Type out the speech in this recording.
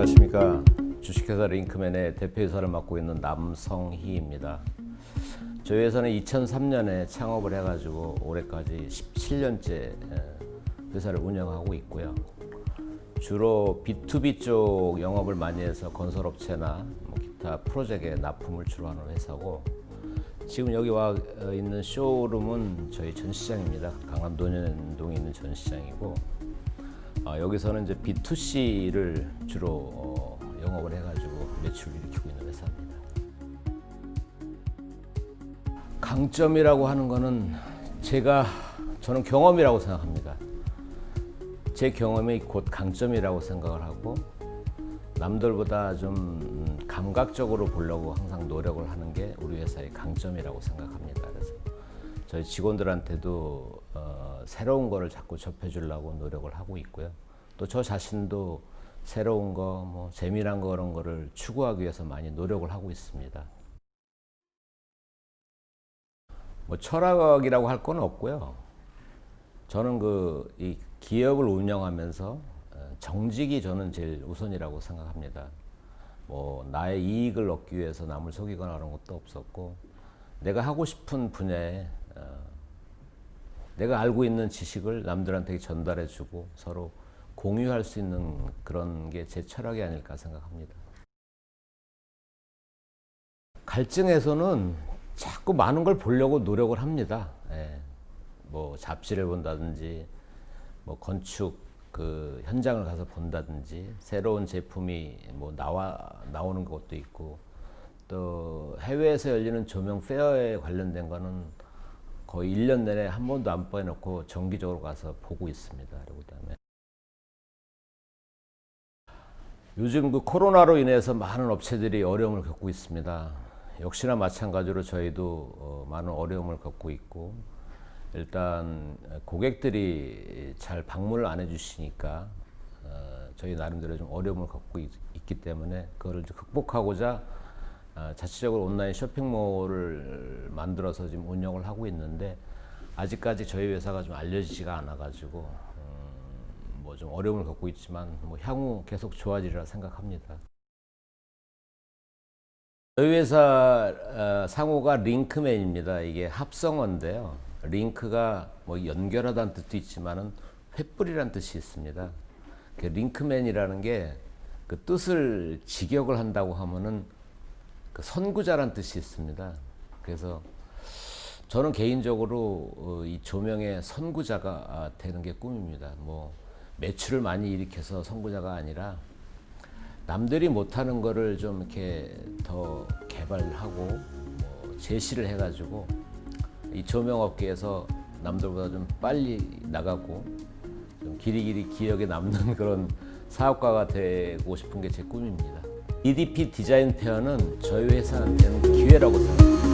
안녕하십니까 주식회사 링크맨의 대표이사를 맡고 있는 남성희입니다. 저희 회사는 2003년에 창업을 해가지고 올해까지 17년째 회사를 운영하고 있고요. 주로 B2B 쪽 영업을 많이 해서 건설업체나 뭐 기타 프로젝트에 납품을 주로 하는 회사고 지금 여기 와 있는 쇼룸은 저희 전시장입니다. 강남 논현동에 있는 전시장이고 어, 여기서는 이제 B2C를 주로 어, 영업을 해가지고 매출을 일으키고 있는 회사입니다. 강점이라고 하는 거는 제가 저는 경험이라고 생각합니다. 제 경험이 곧 강점이라고 생각을 하고 남들보다 좀 음, 감각적으로 보려고 항상 노력을 하는 게 우리 회사의 강점이라고 생각합니다. 그래서 저희 직원들한테도 어, 새로운 거를 자꾸 접해주려고 노력을 하고 있고요. 또 저 자신도 새로운 거, 뭐 재미난 거 그런 거를 추구하기 위해서 많이 노력을 하고 있습니다. 뭐 철학이라고 할 건 없고요. 저는 그 이 기업을 운영하면서 어, 정직이 저는 제일 우선이라고 생각합니다. 뭐 나의 이익을 얻기 위해서 남을 속이거나 그런 것도 없었고 내가 하고 싶은 분야에 어, 내가 알고 있는 지식을 남들한테 전달해 주고 서로 공유할 수 있는 그런 게 제 철학이 아닐까 생각합니다. 갈증에서는 자꾸 많은 걸 보려고 노력을 합니다. 예. 뭐 잡지를 본다든지, 뭐 건축 그 현장을 가서 본다든지, 새로운 제품이 뭐 나와 나오는 것도 있고, 또 해외에서 열리는 조명 페어에 관련된 거는 거의 1년 내내 한 번도 안 빼놓고 정기적으로 가서 보고 있습니다. 그리고 그다음에 요즘 그 코로나로 인해서 많은 업체들이 어려움을 겪고 있습니다. 역시나 마찬가지로 저희도 어, 많은 어려움을 겪고 있고 일단 고객들이 잘 방문을 안 해주시니까 어, 저희 나름대로 좀 어려움을 겪고 있, 기 때문에 그거를 극복하고자 어, 자체적으로 온라인 쇼핑몰을 만들어서 지금 운영을 하고 있는데 아직까지 저희 회사가 좀 알려지지가 않아가지고 음, 뭐좀 어려움을 겪고 있지만 뭐 향후 계속 좋아지리라 생각합니다. 저희 회사 어, 상호가 링크맨입니다. 이게 합성어인데요. 링크가 뭐 연결하다는 뜻도 있지만은 횃불이라는 뜻이 있습니다. 그 링크맨이라는 게 그 뜻을 직역을 한다고 하면은 그 선구자란 뜻이 있습니다. 그래서 저는 개인적으로 어, 이 조명의 선구자가 아, 되는 게 꿈입니다. 뭐 매출을 많이 일으켜서 선구자가 아니라 남들이 못하는 거를 좀 이렇게 더 개발하고 뭐 제시를 해가지고 이 조명 업계에서 남들보다 좀 빨리 나가고 좀 길이길이 기억에 남는 그런 사업가가 되고 싶은 게 제 꿈입니다. EDP 디자인 페어는 저희 회사한테는 기회라고 생각합니다.